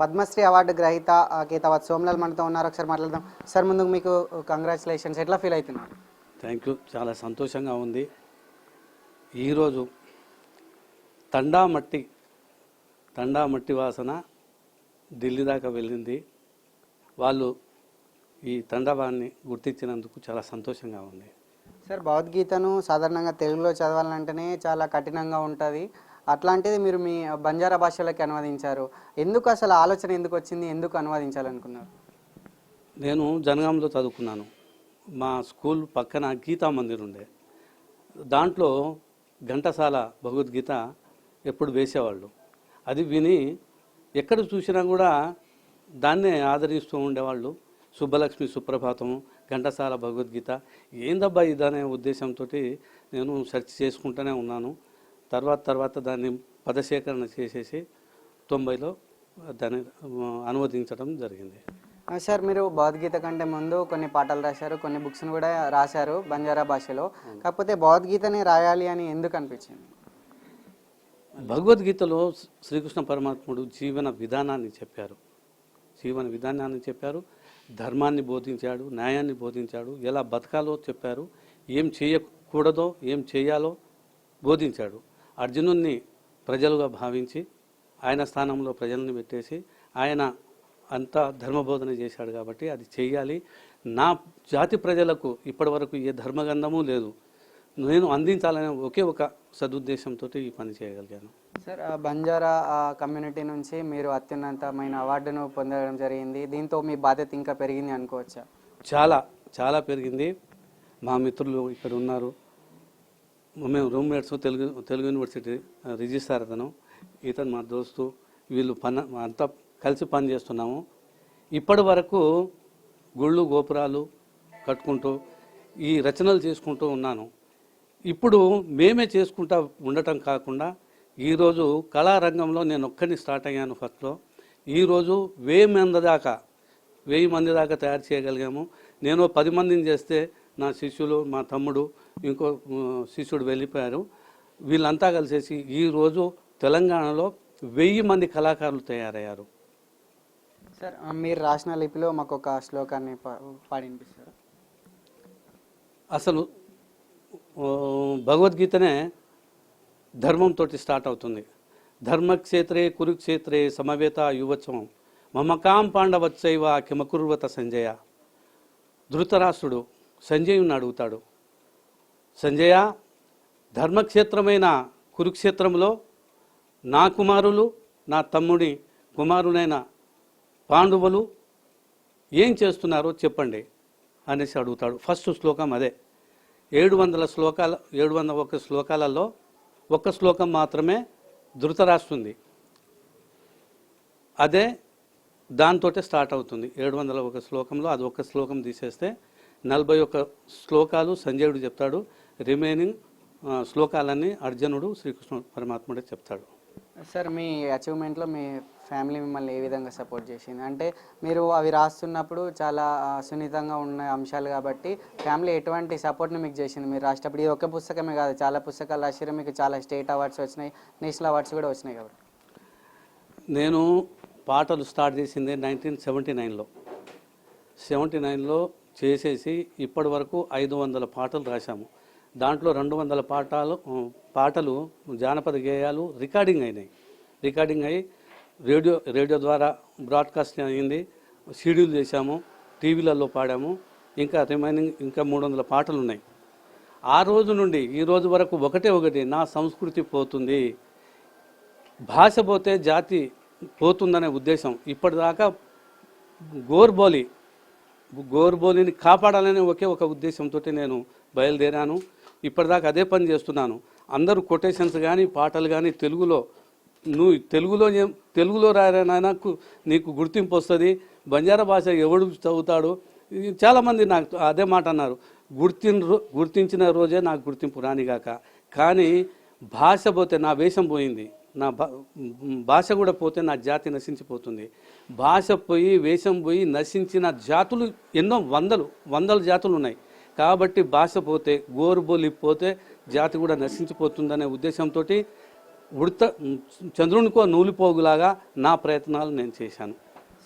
Padmashri award గ్రహీత గీతావత్ సోమలాల్ మనతో ఉన్నారు. ఒకసారి మాట్లాడదాం. సార్ ముందుకు మీకు కంగ్రాచులేషన్స్ ఎట్లా ఫీల్ అవుతున్నారు థ్యాంక్ యూ చాలా సంతోషంగా ఉంది. ఈరోజు తండా మట్టి తండా మట్టి వాసన ఢిల్లీ దాకా వెళ్ళింది. వాళ్ళు ఈ తండాబాన్ని గుర్తించినందుకు చాలా సంతోషంగా ఉంది. సార్ భగవద్గీతను సాధారణంగా తెలుగులో చదవాలంటేనే చాలా కఠినంగా ఉంటుంది. అట్లాంటిది మీరు మీ బంజారా భాషలోకి అనువదించారు. ఎందుకు అసలు ఆలోచన ఎందుకు వచ్చింది? ఎందుకు అనువదించాలనుకున్నారు? నేను జనగాంలో చదువుకున్నాను. మా స్కూల్ పక్కన గీతా మందిర్ ఉండే. దాంట్లో ఘంటసాల భగవద్గీత ఎప్పుడు వేసేవాళ్ళు. అది విని ఎక్కడ చూసినా కూడా దాన్నే ఆదరిస్తూ ఉండేవాళ్ళు. సుబ్బలక్ష్మి సుప్రభాతం ఘంటసాల భగవద్గీత. ఏందబ్బా ఇదనే ఉద్దేశంతో నేను సెర్చ్ చేసుకుంటూనే ఉన్నాను. తర్వాత తర్వాత దాన్ని పదసేకరణ చేసేసి తొంభైలో దాన్ని అనువదించడం జరిగింది. ఆ, సార్ మీరు భగవద్గీత కంటే ముందు కొన్ని పాటలు రాశారు కొన్ని బుక్స్ను కూడా రాశారు బంజారా భాషలో. కాకపోతే భగవద్గీతని రాయాలి అని ఎందుకు అనిపించింది? భగవద్గీతలో శ్రీకృష్ణ పరమాత్ముడు జీవన విధానాన్ని చెప్పారు. జీవన విధానాన్ని చెప్పారు. ధర్మాన్ని బోధించాడు న్యాయాన్ని బోధించాడు ఎలా బతకాలో చెప్పారు ఏం చేయకూడదో ఏం చేయాలో బోధించాడు. అర్జునుణ్ణి ప్రజలుగా భావించి ఆయన స్థానంలో ప్రజల్ని పెట్టేసి ఆయన అంతా ధర్మబోధన చేశాడు కాబట్టి అది చేయాలి నా జాతి ప్రజలకు ఇప్పటివరకు ఏ ధర్మగంధము లేదు. నేను అందించాలనే ఒకే ఒక సదుద్దేశంతో ఈ పని చేయగలిగాను. సార్ బంజారా ఆ కమ్యూనిటీ నుంచి మీరు అత్యున్నతమైన అవార్డును పొందడం జరిగింది. దీంతో మీ బాధ్యత ఇంకా పెరిగింది అనుకోవచ్చా? చాలా చాలా పెరిగింది. మా మిత్రులు ఇక్కడ ఉన్నారు. మేము roommates Telugu Telugu university registrar అతను. ఇతను మా దోస్తు. వీళ్ళు పని అంతా కలిసి పని చేస్తున్నాము. ఇప్పటి వరకు గుళ్ళు గోపురాలు కట్టుకుంటూ ఈ రచనలు చేసుకుంటూ ఉన్నాను. ఇప్పుడు మేమే చేసుకుంటా ఉండటం కాకుండా ఈరోజు కళారంగంలో నేను ఒక్కడిని స్టార్ట్ అయ్యాను ఫస్ట్లో ఈరోజు వెయ్యి మంది దాకా వెయ్యి మంది దాకా తయారు చేయగలిగాము. నేను పది మందిని చేస్తే నా శిష్యులు మా తమ్ముడు ఇంకో శిష్యుడు వెళ్ళిపోయారు. వీళ్ళంతా కలిసేసి ఈరోజు తెలంగాణలో వెయ్యి మంది కళాకారులు తయారయ్యారు. సార్ మీరు రాసిన లిపిలో మాకు ఒక శ్లోకాన్ని పా- పాడి వినిపిస్తారు అసలు భగవద్గీతనే ధర్మంతో స్టార్ట్ అవుతుంది. ధర్మక్షేత్రే కురుక్షేత్రే సమవేత యువత్సవం మమకాం పాండవచ్చైవ కిమకుర్వత సంజయ. ధృతరాష్ట్రుడు సంజయుని అడుగుతాడు. సంజయ ధర్మక్షేత్రమైన కురుక్షేత్రంలో నా కుమారులు నా తమ్ముడి కుమారునైన పాండవులు ఏం చేస్తున్నారో చెప్పండి అనేసి అడుగుతాడు. ఫస్ట్ శ్లోకం అదే. ఏడు వందల శ్లోకాల ఏడు వందల ఒక శ్లోకాలలో ఒక్క శ్లోకం మాత్రమే ధృతరాస్తుంది అదే దాంతోటే స్టార్ట్ అవుతుంది. ఏడు వందల ఒక శ్లోకంలో అది ఒక శ్లోకం తీసేస్తే నలభై ఒక్క శ్లోకాలు సంజయుడు చెప్తాడు. రిమైనింగ్ శ్లోకాలన్నీ అర్జునుడు శ్రీకృష్ణ పరమాత్ముడే చెప్తాడు. సార్ మీ అచీవ్మెంట్లో మీ ఫ్యామిలీ మిమ్మల్ని ఏ విధంగా సపోర్ట్ చేసింది? అంటే మీరు అవి రాస్తున్నప్పుడు చాలా సున్నితంగా ఉన్న అంశాలు కాబట్టి ఫ్యామిలీ ఎటువంటి సపోర్ట్ని మీకు చేసింది? మీరు రాసేటప్పుడు ఇది ఒక పుస్తకమే కాదు చాలా పుస్తకాలు రాసిరు మీకు చాలా స్టేట్ అవార్డ్స్ వచ్చినాయి నేషనల్ అవార్డ్స్ కూడా వచ్చినాయి కాబట్టి. నేను పాటలు స్టార్ట్ చేసింది నైన్టీన్ సెవెంటీ నైన్లో. సెవెంటీ నైన్లో చేసేసి ఇప్పటి వరకు ఐదు వందల పాటలు రాశాము. దాంట్లో రెండు వందల పాటలు పాటలు జానపద గేయాలు రికార్డింగ్ అయినాయి. రికార్డింగ్ అయ్యి రేడియో రేడియో ద్వారా బ్రాడ్కాస్ట్ అయింది. షెడ్యూల్ చేశాము టీవీలలో పాడాము. ఇంకా రిమైనింగ్ ఇంకా మూడు వందల పాటలు ఉన్నాయి ఆ రోజు నుండి ఈ రోజు వరకు ఒకటే ఒకటి నా సంస్కృతి పోతుంది. భాష పోతే జాతి పోతుందనే ఉద్దేశం. ఇప్పటిదాకా గోర్బోలి గోరుబోలిని కాపాడాలనే ఒకే ఒక ఉద్దేశంతో నేను బయలుదేరాను. ఇప్పటిదాకా అదే పని చేస్తున్నాను. అందరూ కొటేషన్స్ కానీ పాటలు కానీ తెలుగులో నువ్వు తెలుగులో ఏం- తెలుగులో రాయనాకు నీకు గుర్తింపు వస్తుంది. బంజారా భాష ఎవడు చదువుతాడు చాలామంది నాకు అదే మాట అన్నారు. గుర్తిన గుర్తించిన రోజే నాకు గుర్తింపు రానిగాక. కానీ భాష పోతే నా వేషం పోయింది. నా భా- భాష కూడా పోతే నా జాతి నశించిపోతుంది. భాష పోయి వేషం పోయి నశించిన జాతులు ఎన్నో వందలు వందల జాతులు ఉన్నాయి. కాబట్టి భాష పోతే గోరుబోలి పోతే జాతి కూడా నశించిపోతుందనే ఉద్దేశంతో ఉడత చంద్రునికో నూలిపోగులాగా నా ప్రయత్నాలు నేను చేశాను.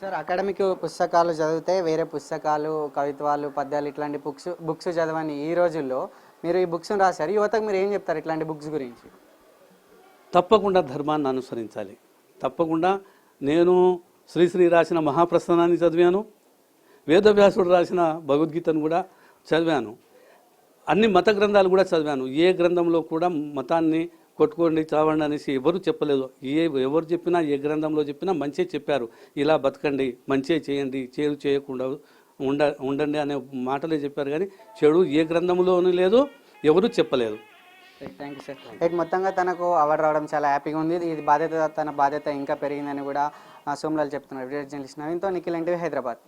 సార్ అకాడమిక్ పుస్తకాలు చదివితే వేరే పుస్తకాలు కవిత్వాలు పద్యాలు ఇట్లాంటి బుక్స్ బుక్స్ చదవని ఈ రోజుల్లో మీరు ఈ బుక్స్ రాశారు. యువతకు మీరు ఏం చెప్తారు ఇట్లాంటి బుక్స్ గురించి? తప్పకుండా ధర్మాన్ని అనుసరించాలి. తప్పకుండా నేను శ్రీశ్రీ రాసిన మహాప్రస్థానాన్ని చదివాను. వేదవ్యాసుడు రాసిన భగవద్గీతను కూడా చదివాను. అన్ని మత గ్రంథాలు కూడా చదివాను. ఏ గ్రంథంలో కూడా మతాన్ని కొట్టుకోండి చావండి అనేసి ఎవరు చెప్పలేదు. ఏ ఎవరు చెప్పినా ఏ గ్రంథంలో చెప్పినా మంచే చెప్పారు. ఇలా బతకండి మంచే చేయండి చేరు చేయకుండా ఉండ ఉండండి అనే మాటలే చెప్పారు. కానీ చెడు ఏ గ్రంథంలోనూ లేదు ఎవరు చెప్పలేదు. థ్యాంక్ యూ సార్ మొత్తంగా తనకు అవార్డు రావడం చాలా హ్యాపీగా ఉంది. ఇది బాధ్యత తన బాధ్యత ఇంకా పెరిగిందని కూడా ఆ, సోమలాల్ చెప్తున్నారు. విజయ్ జర్నలిస్ట్ నవీన్తో నిఖిల్ ఎన్టీవీ హైదరాబాద్.